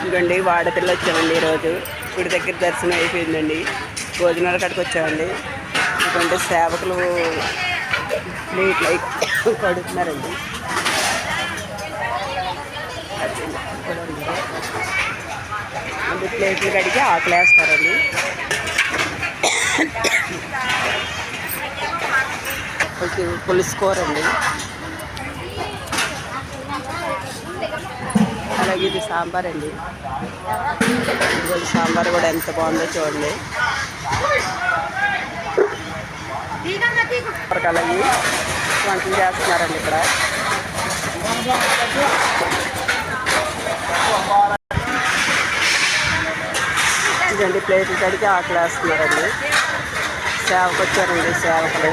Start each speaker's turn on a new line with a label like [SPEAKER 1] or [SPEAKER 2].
[SPEAKER 1] ఇదిగోండి వాడపిల్ల వచ్చామండి ఈరోజు. గుడి దగ్గర దర్శనం అయిపోయిందండి. భోజనాల కాడికి వచ్చామండి. ఇదిగోండి సేవకులు ప్లేట్లు కడుతున్నారండి. కడుగుతున్నారండి అంటే ప్లేట్లు కడిగి ఆకలి వేస్తారండి పులుసు అలాగే ఇది సాంబార్ అండి. ఇదిగోండి సాంబార్ కూడా ఎంత బాగుందో చూడండి. ఇప్పటికి అలాగే వంటలు చేస్తున్నారండి ఇక్కడ. ఇదండి ప్లేట్లు కడిగి ఆకలి వేస్తున్నారండి సేవకు వచ్చారండి సేవకులు.